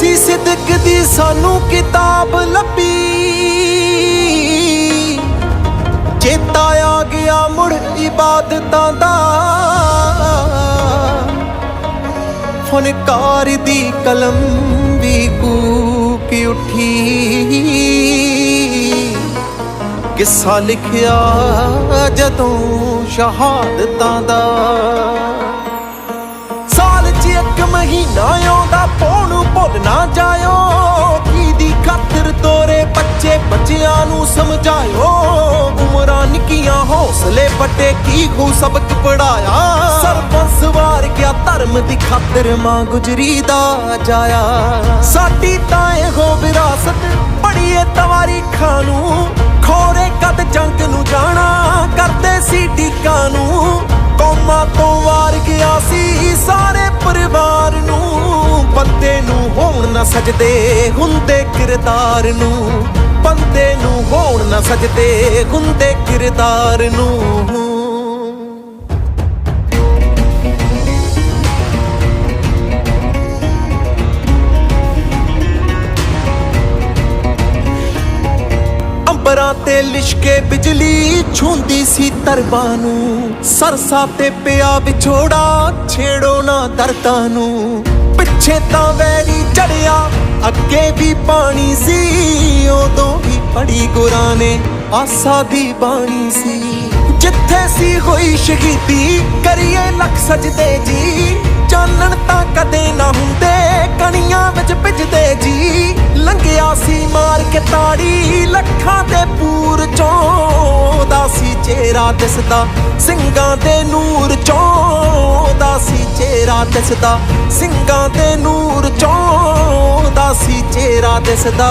ਸੀ ਸਿਦਕ ਦੀ ਸਾਨੂੰ ਕਿਤਾਬ ਲੱਭੀ। ਚੇਤਾ ਆ ਗਿਆ ਮੁੜ ਇਬਾਦਤਾਂ ਦਾ। ਫਨਕਾਰ ਦੀ ਕਲਮ ਵੀ ਕੂਕ ਉੱਠੀ। ਕਿੱਸਾ ਲਿਖਿਆ ਜਦੋਂ ਸ਼ਹਾਦਤਾਂ ਦਾ। ਬੱਚਿਆਂ ਨੂੰ ਸਮਝਾਇਓ। ਉਮਰਾਂ ਨਿੱਕੀਆਂ, ਹੌਸਲੇ ਵੱਡੇ ਕੀ ਖੂ ਸਬਕ ਪੜਾਇਆ। ਸਰਬੰਸ ਵਾਰ ਗਿਆ, ਧਰਮ ਦੀ ਖਾਤਰ ਮਾਂ ਗੁਜਰੀ ਦਾ ਜਾਇਆ। ਸਾਡੀ ਤਾਂ ਇਹੋ ਵਿਰਾਸਤ ਬੜੀਏ ਤਵਾਰੀਖਾਂ ਨੂੰ। ਖੋਰੇ ਕਦ ਜੰਗ ਨੂੰ ਜਾਣਾ, ਕਰਦੇ ਸੀ ਢੀਕਾਂ ਨੂੰ। ਕੌਮਾਂ ਤੋਂ ਵਾਰ ਗਿਆ ਸੀ ਸਾਰੇ ਪਰਿਵਾਰ ਨੂੰ। ਬੰਦੇ ਨੂੰ ਹੋਣ ਨਾ ਸਜਦੇ ਹੁੰਦੇ ਕਿਰਦਾਰ ਨੂੰ। ਬੰਦੇ ਨੂੰ ਹੋਣ ਨਾ ਸਜਦੇ ਹੁੰਦੇ ਕਿਰਦਾਰ ਨੂੰ। ਅੰਬਰਾਂ ਤੇ ਲਿਸ਼ਕੇ ਬਿਜਲੀ ਛੂੰਦੀ ਸੀ ਤਰਬਾਂ ਨੂੰ। ਸਰਸਾ ਤੇ ਪਿਆ ਵਿਛੋੜਾ, ਛੇੜੋ ਨਾ ਦਰਦਾਂ ਨੂੰ। ਪਿੱਛੇ ਤਾਂ ਵੈਰੀ ਚੜਿਆ, ਅੱਗੇ ਵੀ ਪਾਣੀ ਸੀ। ਵੀ ਗੁਰਾਂ ਨੇ ਆਸਾ ਦੀ ਬਾਣੀ ਸੀ। ਜਿੱਥੇ ਸੀ ਹੋਈ ਸ਼ਹੀਦੀ, ਕਰੀਏ ਲੱਖ ਸਜਦੇ ਜੀ। ਚਾਨਣ ਤਾਂ ਕਦੇ ਨਾ ਹੁੰਦੇ, ਕਣੀਆਂ ਵਿੱਚ ਭਿੱਜਦੇ ਜੀ। ਲੰਘਿਆ ਸੀ ਮਾਰ ਕੇ ਤਾੜੀ, ਲੱਖਾਂ ਦੇ ਪੂਰ ਚੋਂ ਦਾ ਸੀ ਚਿਹਰਾ ਦਿਸਦਾ, ਸਿੰਘਾਂ ਦੇ ਨੂਰ ਚੋਂ ਦਾ ਸੀ ਚਿਹਰਾ ਦਿਸਦਾ, ਸਿੰਘਾਂ ਦੇ ਨੂਰ ਚੋਂ ਦਾ ਸੀ ਚਿਹਰਾ ਦਿਸਦਾ।